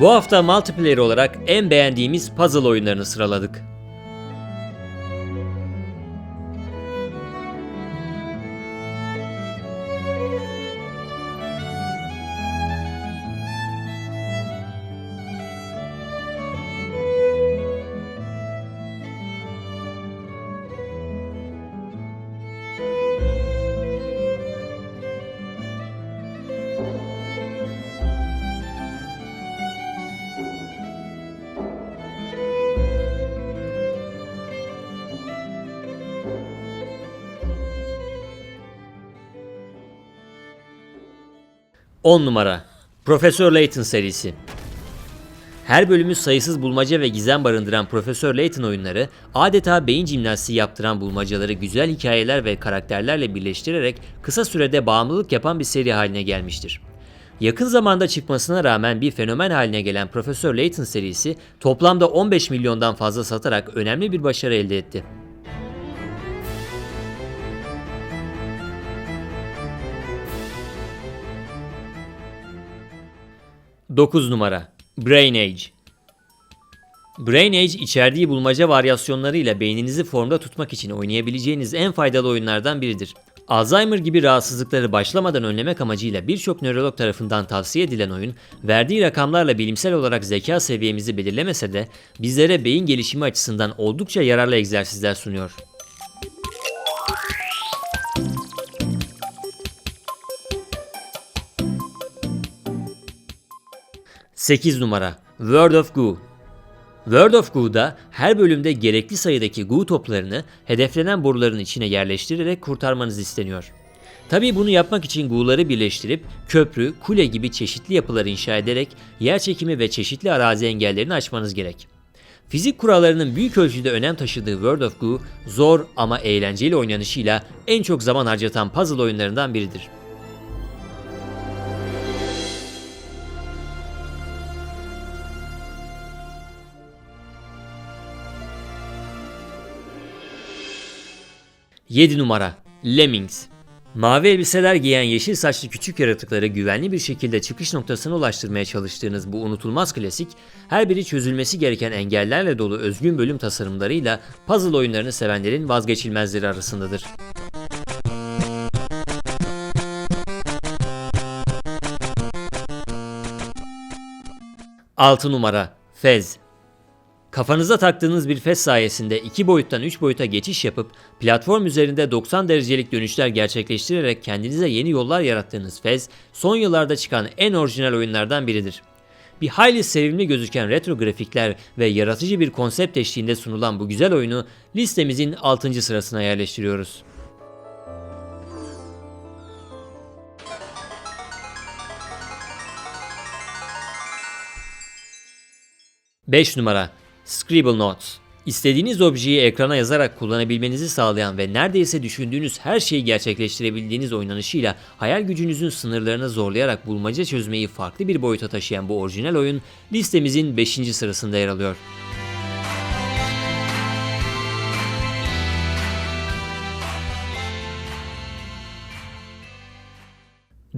Bu hafta multiplayer olarak en beğendiğimiz puzzle oyunlarını sıraladık. On numara Profesör Layton serisi. Her bölümü sayısız bulmaca ve gizem barındıran Profesör Layton oyunları adeta beyin jimnastiği yaptıran bulmacaları güzel hikayeler ve karakterlerle birleştirerek kısa sürede bağımlılık yapan bir seri haline gelmiştir. Yakın zamanda çıkmasına rağmen bir fenomen haline gelen Profesör Layton serisi toplamda 15 milyondan fazla satarak önemli bir başarı elde etti. Dokuz numara Brain Age Brain Age içerdiği bulmaca varyasyonlarıyla beyninizi formda tutmak için oynayabileceğiniz en faydalı oyunlardan biridir. Alzheimer gibi rahatsızlıkları başlamadan önlemek amacıyla birçok nörolog tarafından tavsiye edilen oyun, verdiği rakamlarla bilimsel olarak zeka seviyemizi belirlemese de bizlere beyin gelişimi açısından oldukça yararlı egzersizler sunuyor. Sekiz numara World of Goo World of Goo'da her bölümde gerekli sayıdaki Goo toplarını hedeflenen boruların içine yerleştirerek kurtarmanız isteniyor. Tabii bunu yapmak için Goo'ları birleştirip köprü, kule gibi çeşitli yapılar inşa ederek yer çekimi ve çeşitli arazi engellerini aşmanız gerek. Fizik kurallarının büyük ölçüde önem taşıdığı World of Goo, zor ama eğlenceli oynanışıyla en çok zaman harcatan puzzle oyunlarından biridir. Yedi numara. Lemmings. Mavi elbiseler giyen yeşil saçlı küçük yaratıkları güvenli bir şekilde çıkış noktasına ulaştırmaya çalıştığınız bu unutulmaz klasik, her biri çözülmesi gereken engellerle dolu özgün bölüm tasarımlarıyla puzzle oyunlarını sevenlerin vazgeçilmezleri arasındadır. Altı numara. Fez Kafanıza taktığınız bir fes sayesinde 2 boyuttan 3 boyuta geçiş yapıp platform üzerinde 90 derecelik dönüşler gerçekleştirerek kendinize yeni yollar yarattığınız fez son yıllarda çıkan en orijinal oyunlardan biridir. Bir hayli sevimli gözüken retro grafikler ve yaratıcı bir konsept eşliğinde sunulan bu güzel oyunu listemizin 6. sırasına yerleştiriyoruz. Beş numara Scribble Notes İstediğiniz objeyi ekrana yazarak kullanabilmenizi sağlayan ve neredeyse düşündüğünüz her şeyi gerçekleştirebildiğiniz oynanışıyla hayal gücünüzün sınırlarını zorlayarak bulmaca çözmeyi farklı bir boyuta taşıyan bu orijinal oyun listemizin 5. sırasında yer alıyor.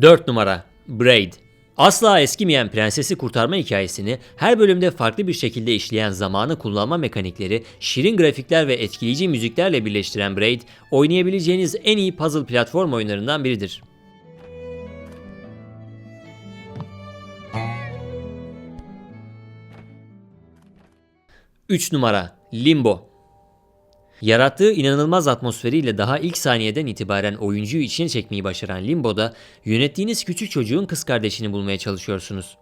Dört numara Braid Asla eskimeyen prensesi kurtarma hikayesini her bölümde farklı bir şekilde işleyen zamanı kullanma mekanikleri, şirin grafikler ve etkileyici müziklerle birleştiren Braid, oynayabileceğiniz en iyi puzzle platform oyunlarından biridir. Üç numara Limbo Yarattığı inanılmaz atmosferiyle daha ilk saniyeden itibaren oyuncuyu içine çekmeyi başaran Limbo'da yönettiğiniz küçük çocuğun kız kardeşini bulmaya çalışıyorsunuz.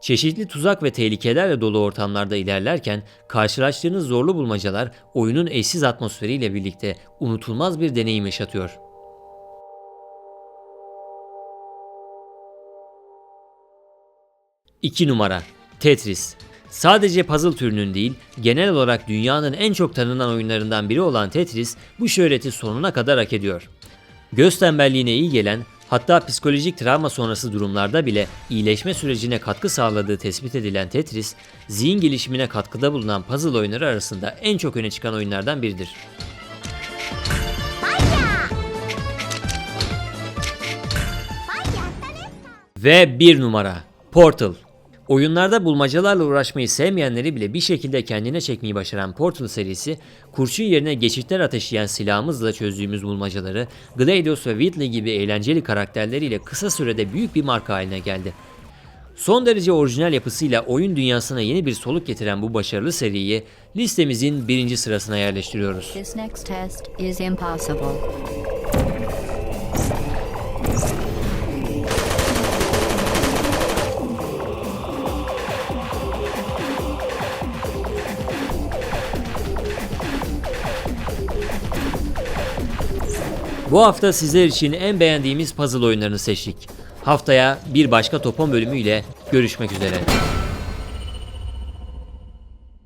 Çeşitli tuzak ve tehlikelerle dolu ortamlarda ilerlerken karşılaştığınız zorlu bulmacalar oyunun eşsiz atmosferiyle birlikte unutulmaz bir deneyim yaşatıyor. İki numara Tetris Sadece puzzle türünün değil, genel olarak dünyanın en çok tanınan oyunlarından biri olan Tetris bu şöhreti sonuna kadar hak ediyor. Göz tembelliğine iyi gelen, hatta psikolojik travma sonrası durumlarda bile iyileşme sürecine katkı sağladığı tespit edilen Tetris, zihin gelişimine katkıda bulunan puzzle oyunları arasında en çok öne çıkan oyunlardan biridir. Ve bir numara Portal Oyunlarda bulmacalarla uğraşmayı sevmeyenleri bile bir şekilde kendine çekmeyi başaran Portal serisi, kurşun yerine geçitler ateşleyen silahımızla çözdüğümüz bulmacaları, GLaDOS ve Whitley gibi eğlenceli karakterleriyle kısa sürede büyük bir marka haline geldi. Son derece orijinal yapısıyla oyun dünyasına yeni bir soluk getiren bu başarılı seriyi listemizin birinci sırasına yerleştiriyoruz. Bu hafta sizler için en beğendiğimiz puzzle oyunlarını seçtik. Haftaya bir başka Topon bölümüyle görüşmek üzere.